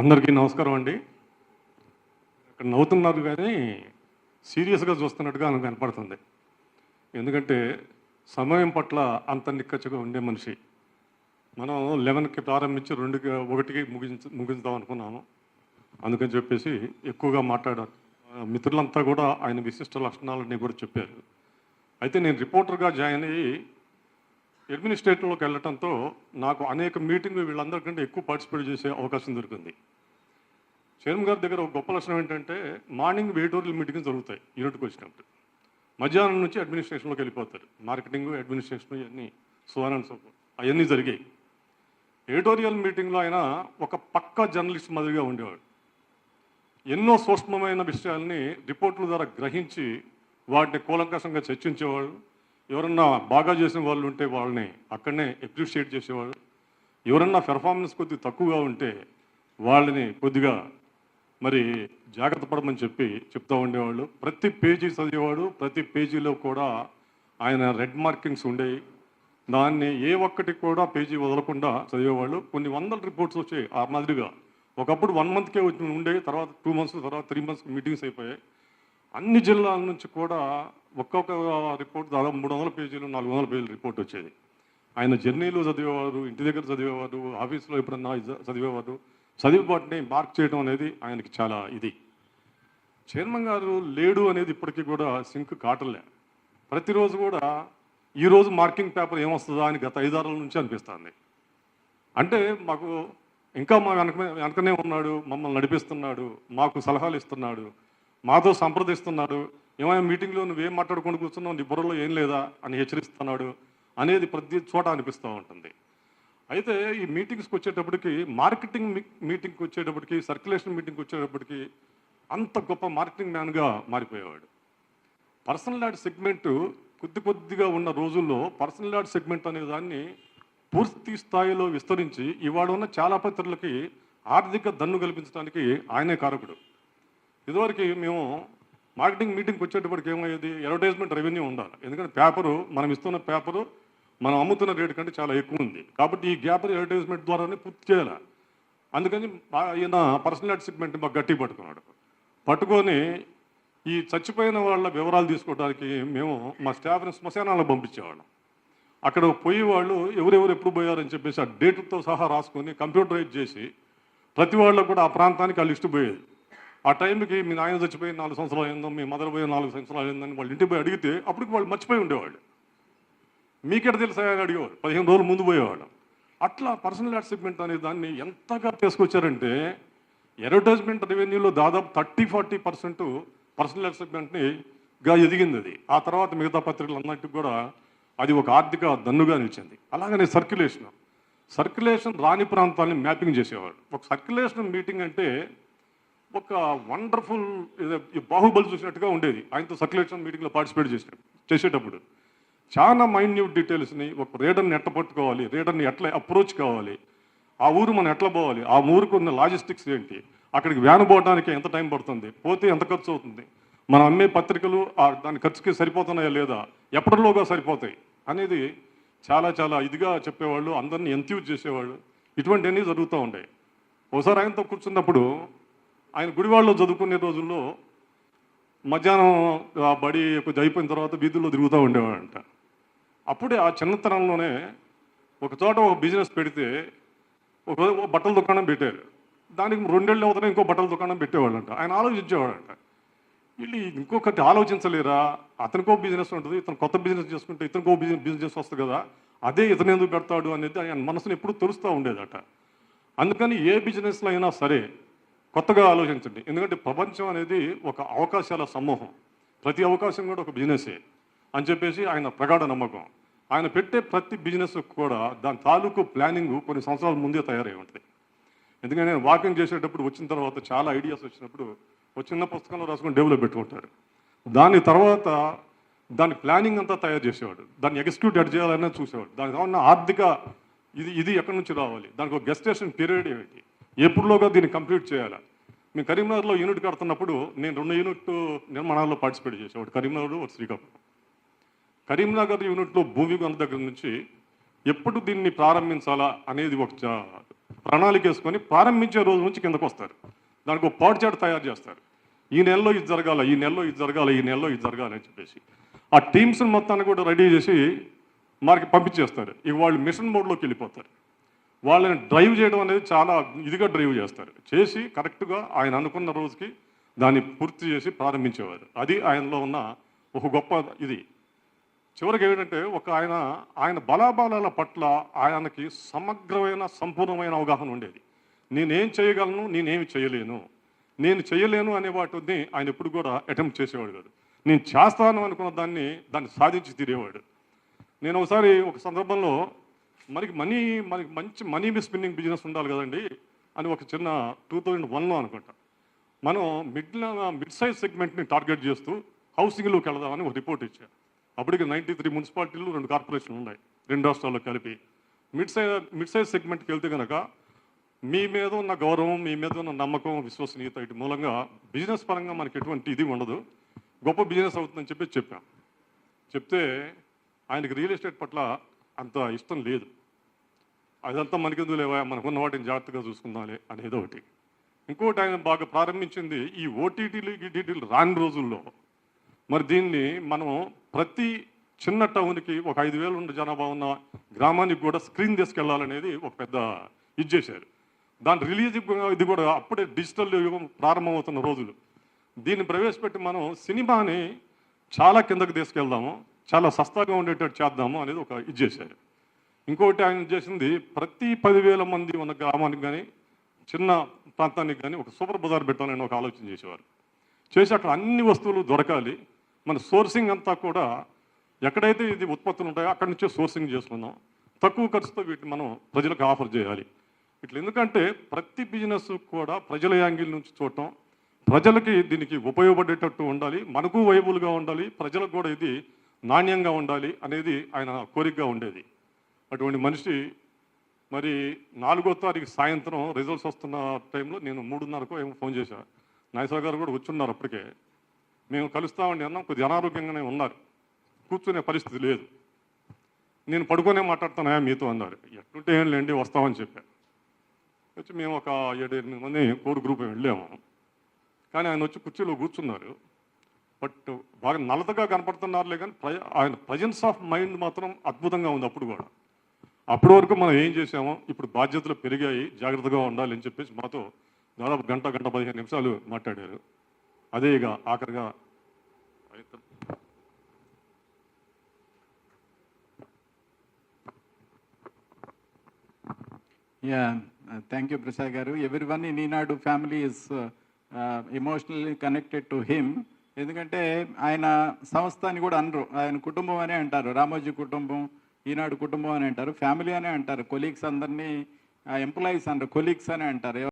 అందరికీ నమస్కారం అండి. ఇక్కడ నవ్వుతున్నారు కానీ సీరియస్గా చూస్తున్నట్టుగా నాకు కనపడుతుంది. ఎందుకంటే సమయం పట్ల అంత నిక్కచ్చుగా ఉండే మనిషి. మనం లెవెన్కి ప్రారంభించి రెండుకి ఒకటికి ముగించ ముగించుదాం అనుకున్నాము. అందుకని చెప్పేసి ఎక్కువగా మాట్లాడారు మిత్రులంతా కూడా ఆయన విశిష్ట లక్షణాలన్నీ కూడా చెప్పారు. అయితే నేను రిపోర్టర్గా జాయిన్ అయ్యి అడ్మినిస్ట్రేటివ్లోకి వెళ్ళటంతో నాకు అనేక మీటింగ్లు వీళ్ళందరికంటే ఎక్కువ పార్టిసిపేట్ చేసే అవకాశం దొరికింది. చైర్మన్ గారి దగ్గర ఒక గొప్ప లక్షణం ఏంటంటే మార్నింగ్ వేటోరియల్ మీటింగ్ జరుగుతాయి యూనిట్కి వచ్చినప్పుడు. మధ్యాహ్నం నుంచి అడ్మినిస్ట్రేషన్లోకి వెళ్ళిపోతారు. మార్కెటింగ్ అడ్మినిస్ట్రేషన్ ఇవన్నీ సో సో అవన్నీ జరిగాయి. ఎడిటోరియల్ మీటింగ్లో ఆయన ఒక పక్క జర్నలిస్ట్ మాదిరిగా ఉండేవాడు. ఎన్నో సూక్ష్మమైన విషయాల్ని రిపోర్టుల ద్వారా గ్రహించి వాటిని కూలంకషంగా చర్చించేవాడు. ఎవరన్నా బాగా చేసిన వాళ్ళు ఉంటే వాళ్ళని అక్కడనే అప్రిషియేట్ చేసేవాడు ఎవరన్నా పెర్ఫార్మెన్స్ కొద్దిగా తక్కువగా ఉంటే వాళ్ళని కొద్దిగా మరి జాగ్రత్త పడమని చెప్పి చెప్తూ ఉండేవాళ్ళు. ప్రతి పేజీ చదివేవాడు ప్రతి పేజీలో కూడా ఆయన రెడ్ మార్కింగ్స్ ఉండేవి. దాన్ని ఏ ఒక్కటి కూడా పేజీ వదలకుండా చదివేవాళ్ళు. కొన్ని వందల రిపోర్ట్స్ వచ్చాయి ఆ మాదిరిగా. ఒకప్పుడు వన్ మంత్కే వచ్చి ఉండే తర్వాత టూ మంత్స్ తర్వాత త్రీ మంత్స్ మీటింగ్స్ అయిపోయాయి. అన్ని జిల్లాల నుంచి కూడా ఒక్కొక్క రిపోర్ట్ దాదాపు మూడు వందల పేజీలు నాలుగు వందల పేజీలు రిపోర్ట్ వచ్చేది. ఆయన జర్నీలు చదివేవారు ఇంటి దగ్గర చదివేవారు ఆఫీస్లో ఎప్పుడన్నా చదివేవారు చదివి వాటిని మార్క్ చేయడం అనేది ఆయనకి చాలా ఇది. చైర్మన్ గారు లేడు అనేది ఇప్పటికీ కూడా సింక్ కాటలే. ప్రతిరోజు కూడా ఈరోజు మార్కింగ్ పేపర్ ఏమొస్తుందా అని గత ఐదారుల నుంచి అనిపిస్తుంది. అంటే మాకు ఇంకా మా వెనక వెనకనే ఉన్నాడు మమ్మల్ని నడిపిస్తున్నాడు మాకు సలహాలు ఇస్తున్నాడు మాతో సంప్రదిస్తున్నాడు ఏమైనా మీటింగ్లో నువ్వేం మాట్లాడుకుంటూ కూర్చున్నావు? నీ బుర్రలో ఏం లేదా? అని హెచ్చరిస్తున్నాడు అనేది ప్రతి చోట అనిపిస్తూ ఉంటుంది. అయితే ఈ మీటింగ్స్కి వచ్చేటప్పటికి మార్కెటింగ్ మీటింగ్కి వచ్చేటప్పటికి సర్క్యులేషన్ మీటింగ్కి వచ్చేటప్పటికి అంత గొప్ప మార్కెటింగ్ మ్యాన్గా మారిపోయేవాడు. పర్సనల్ యాడ్ సెగ్మెంట్ కొద్ది కొద్దిగా ఉన్న రోజుల్లో పర్సనల్ యాడ్ సెగ్మెంట్ అనే దాన్ని పూర్తి స్థాయిలో విస్తరించి ఇవాడు ఉన్న చాలా పత్రులకి ఆర్థిక దన్ను కల్పించడానికి ఆయనే కారకుడు. ఇదివరకు మేము మార్కెటింగ్ మీటింగ్కి వచ్చేటప్పటికి ఏమయ్యేది? అడ్వర్టైజ్మెంట్ రెవెన్యూ ఉండాలి. ఎందుకంటే పేపరు మనం ఇస్తున్న పేపరు మనం అమ్ముతున్న రేటు కంటే చాలా ఎక్కువ ఉంది. కాబట్టి ఈ గ్యాప్ అడ్వర్టైజ్మెంట్ ద్వారానే పూర్తి చేయాలి. అందుకని ఈయన పర్సనల్ సెగ్మెంట్ మాకు గట్టి పట్టుకున్నాడు. పట్టుకొని ఈ చచ్చిపోయిన వాళ్ళ వివరాలు తీసుకోవడానికి మేము మా స్టాఫ్ని శ్మశానాలకు పంపించేవాళ్ళం. అక్కడ పోయి వాళ్ళు ఎవరెవరు ఎప్పుడు పోయారని చెప్పేసి ఆ డేట్తో సహా రాసుకొని కంప్యూటరైజ్ చేసి ప్రతి వాళ్ళకు కూడా ఆ ప్రాంతానికి ఆ లిస్టు పోయేది. ఆ టైంకి మీ నాయన చచ్చిపోయి నాలుగు సంవత్సరాలు అయిందో మీ మదర్ పోయి నాలుగు సంవత్సరాలు అయిందని వాళ్ళు ఇంటికి పోయి అడిగితే అప్పటికి వాళ్ళు మర్చిపోయి ఉండేవాళ్ళు. మీకెట తెలుసా అడిగేవారు. పదిహేను రోజులు ముందు పోయేవాళ్ళు. అట్లా పర్సనల్ అడ్సిప్మెంట్ అనే దాన్ని ఎంతగా తీసుకొచ్చారంటే అడ్వర్టైజ్మెంట్ రెవెన్యూలో దాదాపు థర్టీ ఫార్టీ పర్సెంట్ పర్సనల్ యాడ్గా ఎదిగింది అది. ఆ తర్వాత మిగతా పత్రికలు అన్నట్టు కూడా అది ఒక ఆర్థిక దన్నుగా నిలిచింది అలాగనే సర్క్యులేషన్. సర్క్యులేషన్ రాని ప్రాంతాన్ని మ్యాపింగ్ చేసేవాడు ఒక సర్క్యులేషన్ మీటింగ్ అంటే ఒక వండర్ఫుల్ బాహుబలి చూసినట్టుగా ఉండేది. ఆయనతో సర్క్యులేషన్ మీటింగ్లో పార్టిసిపేట్ చేసిన చేసేటప్పుడు. చాలా మైన్యూట్ డీటెయిల్స్ని ఒక రేడర్ని ఎట్లా పట్టుకోవాలి రేడర్ని ఎట్లా అప్రోచ్ కావాలి ఆ ఊరు మనం ఎట్లా పోవాలి ఆ ఊరికి ఉన్న లాజిస్టిక్స్ ఏంటి అక్కడికి వ్యాన్ పోవడానికి ఎంత టైం పడుతుంది పోతే ఎంత ఖర్చు అవుతుంది మనం అమ్మే పత్రికలు ఆ దాని ఖర్చుకి సరిపోతున్నాయా లేదా ఎప్పటిలోగా సరిపోతాయి అనేది చాలా చాలా ఇదిగా చెప్పేవాళ్ళు అందరినీ ఎంత్యూజ్ చేసేవాళ్ళు. ఇటువంటివన్నీ జరుగుతూ ఉంటాయి ఒకసారి ఆయనతో కూర్చున్నప్పుడు ఆయన గుడివాడలో చదువుకునే రోజుల్లో మధ్యాహ్నం ఆ బడి కొద్ది అయిపోయిన తర్వాత వీధుల్లో తిరుగుతూ ఉండేవాడంట. అప్పుడే ఆ చిన్నతనంలోనే ఒక చోట ఒక బిజినెస్ పెడితే ఒక రోజు ఒక బట్టల దుకాణం పెట్టారు. దానికి రెండేళ్ళు అవుతానే ఇంకో బట్టల దుకాణం పెట్టేవాళ్ళంట. ఆయన ఆలోచించేవాడంట. వీళ్ళు ఇంకొకటి ఆలోచించలేరా? అతనికో బిజినెస్ ఉంటుంది ఇతను కొత్త బిజినెస్ చేసుకుంటే ఇతనికో బిజినెస్ బిజినెస్ వస్తుంది కదా అదే ఇతను ఎందుకు పెడతాడు అనేది ఆయన మనసుని ఎప్పుడు తెలుస్తూ ఉండేదట. అందుకని ఏ బిజినెస్లో అయినా సరే కొత్తగా ఆలోచించండి. ఎందుకంటే ప్రపంచం అనేది ఒక అవకాశాల సమూహం. ప్రతి అవకాశం కూడా ఒక బిజినెసే అని చెప్పేసి ఆయన ప్రగాఢ నమ్మకం. ఆయన పెట్టే ప్రతి బిజినెస్ కూడా దాని తాలూకు ప్లానింగ్ కొన్ని సంవత్సరాల ముందే తయారై ఉంటుంది. ఎందుకంటే నేను వాకింగ్ చేసేటప్పుడు వచ్చిన తర్వాత చాలా ఐడియాస్ వచ్చినప్పుడు ఒక చిన్న పుస్తకంలో రాసుకొని డెవలప్ పెట్టుకుంటాడు దాని తర్వాత దాని ప్లానింగ్ అంతా తయారు చేసేవాడు. దాన్ని ఎగ్జిక్యూట్ ఎడ్ చేయాలనే చూసేవాడు. దానికి కావాలన్న ఆర్థిక ఇది ఇది ఎక్కడి నుంచి రావాలి? దానికి ఒక గెస్టేషన్ పీరియడ్ ఏమిటి? ఎప్పుడులోగా దీన్ని కంప్లీట్ చేయాలి? మేము కరీంనగర్లో యూనిట్ కడుతున్నప్పుడు నేను రెండు యూనిట్ నిర్మాణాల్లో పార్టిసిపేట్ చేశాను. ఒకటి కరీంనగర్ ఒకటి శ్రీకాకుళం. కరీంనగర్ యూనిట్లో భూమి కొన్న దగ్గర నుంచి ఎప్పుడు దీన్ని ప్రారంభించాలా అనేది ఒక ప్రణాళిక వేసుకొని ప్రారంభించే రోజు నుంచి కిందకు వస్తారు. దానికి ఒక పాడుచాటు తయారు చేస్తారు. ఈ నెలలో ఇది జరగాల ఈ నెలలో ఇది జరగాల ఈ నెలలో ఇది జరగాలి అని చెప్పేసి. ఆ టీమ్స్ మొత్తాన్ని కూడా రెడీ చేసి మనకి పంపించేస్తారు. ఇక వాళ్ళు మిషన్ మోడ్లోకి వెళ్ళిపోతారు. వాళ్ళని డ్రైవ్ చేయడం అనేది చాలా ఇదిగా డ్రైవ్ చేస్తారు. చేసి కరెక్ట్గా ఆయన అనుకున్న రోజుకి దాన్ని పూర్తి చేసి ప్రారంభించేవారు. అది ఆయనలో ఉన్న ఒక గొప్ప ఇది. చివరికి ఏంటంటే ఒక ఆయన ఆయన బలాబలాల పట్ల ఆయనకి సమగ్రమైన సంపూర్ణమైన అవగాహన ఉండేది. నేనేం చేయగలను నేనేమి చేయలేను. నేను చేయలేను అనే వాటిని ఆయన ఎప్పుడు కూడా అటెంప్ట్ చేసేవాడు కాదు. నేను చేస్తాను అనుకున్న దాన్ని దాన్ని సాధించి తీరేవాడు. నేను ఒకసారి ఒక సందర్భంలో మనకి మనీ మనకి మంచి మనీ స్పిన్నింగ్ బిజినెస్ ఉండాలి కదండి అని ఒక చిన్న టూ థౌజండ్ వన్లో అనుకుంటా. మనం మిడిల్ మిడ్ సైజ్ సెగ్మెంట్ని టార్గెట్ చేస్తూ హౌసింగ్లోకి వెళదామని ఒక రిపోర్ట్ ఇచ్చారు. అప్పటికి నైంటీ త్రీ మున్సిపాలిటీలు రెండు కార్పొరేషన్లు ఉన్నాయి రెండు రాష్ట్రాల్లో కలిపి. మిడ్ సైజ్ మిడ్ సైజ్ సెగ్మెంట్కి వెళ్తే కనుక మీ మీద ఉన్న గౌరవం మీ మీద ఉన్న నమ్మకం విశ్వసనీయత ఇటు మూలంగా బిజినెస్ పరంగా మనకి ఎటువంటి ఇది ఉండదు. గొప్ప బిజినెస్ అవుతుందని చెప్పి చెప్పాం. చెప్తే ఆయనకి రియల్ ఎస్టేట్ పట్ల అంత ఇష్టం లేదు. అదంతా మనకెందుకు లేవా? మనకున్న వాటిని జాగ్రత్తగా చూసుకుందాంలే అనేది ఒకటి. ఇంకోటి ఆయన బాగా ప్రారంభించింది ఈ ఓటీటీలు గీటీటీలు రాని రోజుల్లో మరి దీన్ని మనం ప్రతి చిన్న టౌన్కి ఒక ఐదు వేలు ఉన్న జనాభా ఉన్న గ్రామానికి కూడా స్క్రీన్ తీసుకెళ్ళాలనేది ఒక పెద్ద ఇది చేశారు. దాని రిలీజ్ ఇది కూడా అప్పుడే డిజిటల్ యుగం ప్రారంభమవుతున్న రోజులు. దీన్ని ప్రవేశపెట్టి మనం సినిమాని చాలా కిందకి తీసుకెళ్దాము చాలా సస్తాగా ఉండేటట్టు చేద్దాము అనేది ఒక ఇది చేశారు. ఇంకోటి ఆయన చేసింది ప్రతి పదివేల మంది ఉన్న గ్రామానికి కానీ చిన్న ప్రాంతానికి కానీ ఒక సూపర్ బజార్ పెట్టాలని ఒక ఆలోచన చేసేవారు. చేసి అక్కడ అన్ని వస్తువులు దొరకాలి. మన సోర్సింగ్ అంతా కూడా ఎక్కడైతే ఇది ఉత్పత్తులు ఉంటాయో అక్కడి నుంచే సోర్సింగ్ చేసుకుందాం. తక్కువ ఖర్చుతో వీటిని మనం ప్రజలకు ఆఫర్ చేయాలి. ఇట్లా ఎందుకంటే ప్రతి బిజినెస్ కూడా ప్రజల యాంగిల్ నుంచి చూడటం ప్రజలకి దీనికి ఉపయోగపడేటట్టు ఉండాలి మనకు వైబుల్గా ఉండాలి ప్రజలకు కూడా ఇది నాణ్యంగా ఉండాలి అనేది ఆయన కోరికగా ఉండేది. అటువంటి మనిషి మరి నాలుగో తారీఖు సాయంత్రం రిజల్ట్స్ వస్తున్న టైంలో నేను మూడున్నరకు ఏమో ఫోన్ చేశా. నాగేశ్వర గారు కూడా వచ్చున్నారు అప్పటికే. మేము కలుస్తామండి అన్నాం కొద్దిగా అనారోగ్యంగానే ఉన్నారు. కూర్చునే పరిస్థితి లేదు. నేను పడుకొనే మాట్లాడుతున్నాయా మీతో అన్నారు. ఎట్టుంటే ఏం లేండి వస్తామని చెప్పారు వచ్చి మేము ఒక ఏడు ఎనిమిది మంది కోర్ గ్రూప్ వెళ్ళాము. కానీ ఆయన వచ్చి కుర్చీలో కూర్చున్నారు. బట్ బాగా నల్లతగా కనపడుతున్నారులే కానీ ప్ర ఆయన ప్రజెన్స్ ఆఫ్ మైండ్ మాత్రం అద్భుతంగా ఉంది అప్పుడు కూడా. అప్పటి వరకు మనం ఏం చేసామో ఇప్పుడు బాధ్యతలు పెరిగాయి జాగ్రత్తగా ఉండాలి అని చెప్పేసి మాతో దాదాపు గంట గంట పదిహేను నిమిషాలు మాట్లాడారు. అదే ఇక ఆఖరిగా Yeah, uh, thank you, Prasad Garu. Everyone in Eenadu family is emotionally connected to him ఎందుకంటే ఆయన సంస్థ అని కూడా అనరు. ఆయన కుటుంబం అనే అంటారు. రామోజీ కుటుంబం ఈనాడు కుటుంబం అని అంటారు. ఫ్యామిలీ అనే అంటారు. కొలీగ్స్ అందరినీ ఎంప్లాయీస్ అంటారు కొలీగ్స్ అని అంటారు.